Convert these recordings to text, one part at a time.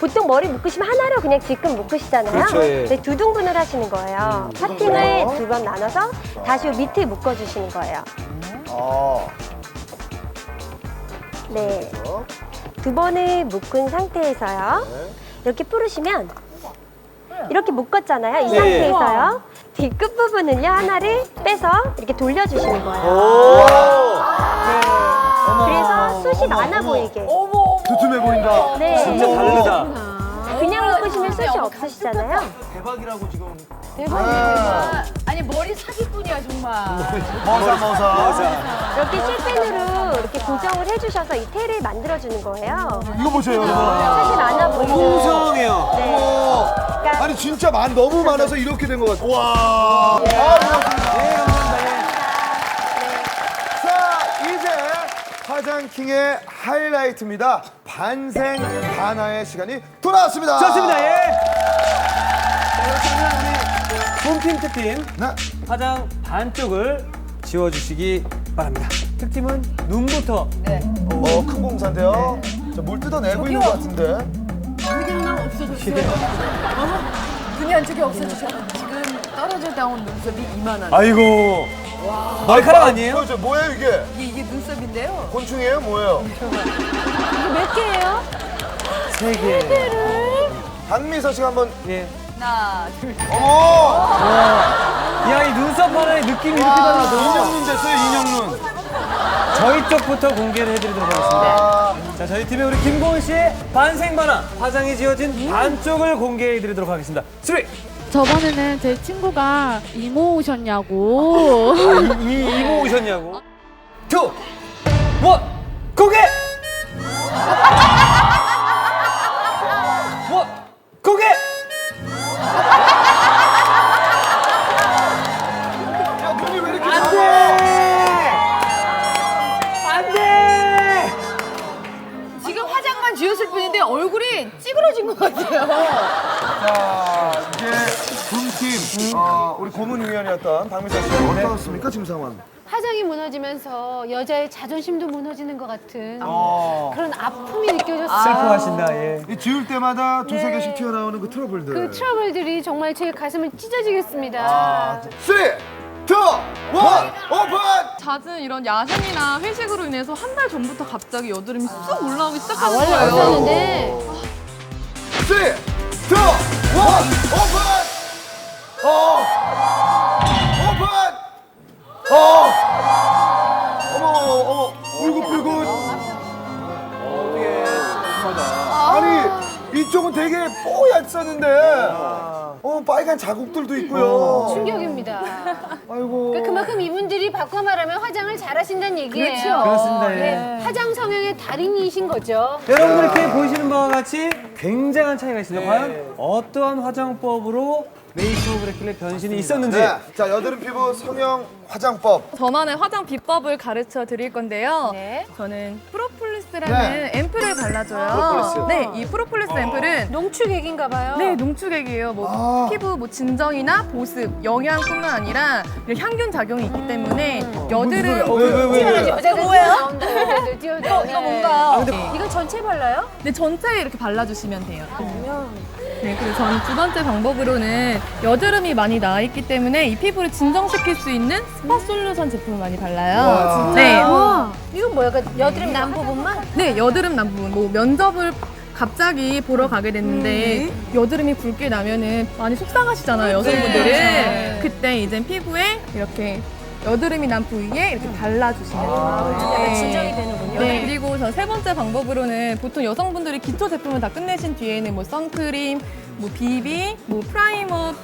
보통 머리 묶으시면 하나로 그냥 질끈 묶으시잖아요. 그렇죠, 예. 네, 두 등분을 하시는 거예요. 파팅을 두번 나눠서 다시 요 밑에 묶어주시는 거예요. 아, 네. 그렇죠. 두 번을 묶은 상태에서요. 네. 이렇게 풀으시면 이렇게 묶었잖아요. 이 네. 상태에서요. 뒤 끝 부분을요. 하나를 빼서 이렇게 돌려주시는 거예요. 오. 네. 그래서 숱이 많아 보이게. 두툼해 보인다. 네. 진짜 다르다. 그냥 묶으시면 숱이 없으시잖아요. 대박이라고 지금. 아, 아니 머리 사기꾼이야 정말. 머사, 머사. 이렇게 실핀으로 이렇게 고정을 해주셔서 이 테를 만들어주는 거예요. 이거 보세요, 여러분. 숱이 많아 보이게. 풍성해요. 네. 그러니까 아니, 진짜 많, 너무 많아서 이렇게 된 것 같아. 와. 아, 고맙습니다. 화장킹의 하이라이트입니다. 반생 반화의 시간이 돌아왔습니다. 좋습니다. 예. 자, 그렇다면 우리 홈팀 특팀 네. 화장 반쪽을 지워주시기 바랍니다. 특팀은 눈부터. 어, 큰 공사인데요. 자, 물 뜯어내고 있는 것 같은데. 눈이 안쪽에 없어지셔. 지금 떨어져 나온 눈썹이 이만한. 아이고. 머리카락 아니에요? 보여줘, 뭐예요, 이게? 이게, 이게 눈썹인데요. 곤충이에요, 뭐예요? 이게 몇 개예요? 세 개. 박미서 씨가 한번. 예. 하나, 둘, 어머! 야, 이 눈썹 하나에 느낌이 이렇게 달라서. 인형눈 됐어요, 인형눈. 저희 쪽부터 공개를 해드리도록 하겠습니다. 아, 자, 저희 팀의 우리 김고은 씨의 반생반화 화장이 지워진 반쪽을 공개해드리도록 하겠습니다. 3, 저번에는 제 친구가 이모 오셨냐고. 이모 오셨냐고? 2, 1, 지웠을 뿐인데 얼굴이 찌그러진 것 같아요. 자, 이제 분팀, 어, 우리 고문위원이었던 박미서 씨 어떻습니까, 지금 상황? 화장이 무너지면서 여자의 자존심도 무너지는 것 같은 어. 그런 아픔이 느껴졌어요. 슬퍼하신다, 예. 이 지울 때마다 두세 네. 개씩 튀어나오는 그 트러블들. 그 트러블들이 정말 제 가슴을 찢어지겠습니다. 아, 3, 2, 1, 오픈! 잦은 이런 야생이나 회식으로 인해서 한 달 전부터 갑자기 여드름이 쑥 올라오기 아, 시작하는 원래 거예요. 없었는데 3, 2, 1, 오픈! 어! 오픈! 어! 어머, 어머, 어머, 울긋불긋. 아니, 이쪽은 되게 뽀얗었는데, 어, 빨간 자국들도 있고요. 충격입니다. 아이고. 그러니까 그만큼 이분들이 바꿔 말하면 화장을 잘하신다는 얘기예요. 그렇죠. 그렇습니다, 예. 네, 화장 성형의 달인이신 거죠. 여러분들 이렇게 보시는 바와 같이 굉장한 차이가 있습니다. 과연 어떠한 화장법으로 메이크업을 했길래 변신이 있었는지 네. 자, 여드름 피부 성형 화장법. 저만의 화장 비법을 가르쳐 드릴 건데요. 네. 저는 프로폴리스라는 네. 앰플을 발라줘요. 프로폴리스. 네, 이 프로폴리스 앰플은 농축액인가 봐요. 네, 농축액이에요. 뭐 아. 피부 뭐 진정이나 보습, 영양뿐만 아니라 이런 향균 작용이 있기 때문에 여드름 어, 왜, 왜, 왜, 왜? 여자들 뛰어나온다. 여자들 뛰어나온다. 이거 뭔가. 아, 이건 전체 발라요? 네, 전체에 이렇게 발라주시면 돼요. 네, 그리고 저는 두 번째 방법으로는 여드름이 많이 나 있기 때문에 이 피부를 진정시킬 수 있는 스파 솔루션 제품을 많이 발라요. 네, 와, 이건 뭐야? 그 여드름 난 부분만? 네, 여드름 난 부분. 뭐 면접을 갑자기 보러 가게 됐는데 여드름이 굵게 나면은 많이 속상하시잖아요, 여성분들은. 그때 이제 피부에 이렇게 여드름이 난 부위에 이렇게 발라주시면 돼요. 약간 진정이 되는군요. 네, 그리고 저 세 번째 방법으로는 보통 여성분들이 기초 제품을 다 끝내신 뒤에는 뭐 선크림, 뭐 비비, 뭐 프라이머,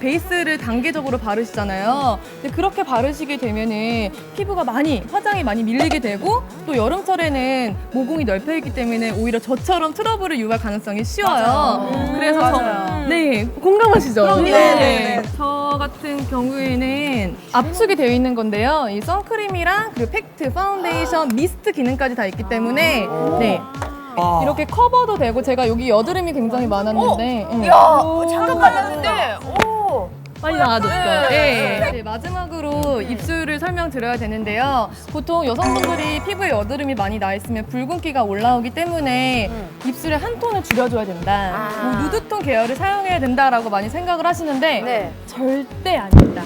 베이스를 단계적으로 바르시잖아요. 근데 그렇게 바르시게 되면은 피부가 많이 화장이 많이 밀리게 되고 또 여름철에는 모공이 넓혀 있기 때문에 오히려 저처럼 트러블을 유발 가능성이 쉬워요. 그래서 저, 네 공감하시죠? 네, 네. 저 같은 경우에는 압축이 되어 있는 건데요. 이 선크림이랑 그리고 팩트, 파운데이션, 미스트 기능까지 다 있기 때문에 네. 아. 이렇게 커버도 되고 제가 여기 여드름이 굉장히 많았는데 음. 야, 잠깐 발랐는데, 오. 많이 나아졌죠. 네. 네, 마지막으로 입술을 설명드려야 되는데요. 보통 여성분들이 피부에 여드름이 많이 나 있으면 붉은기가 올라오기 때문에 입술에 한 톤을 줄여줘야 된다. 뭐 누드톤 계열을 사용해야 된다라고 많이 생각을 하시는데 네. 절대 아닙니다.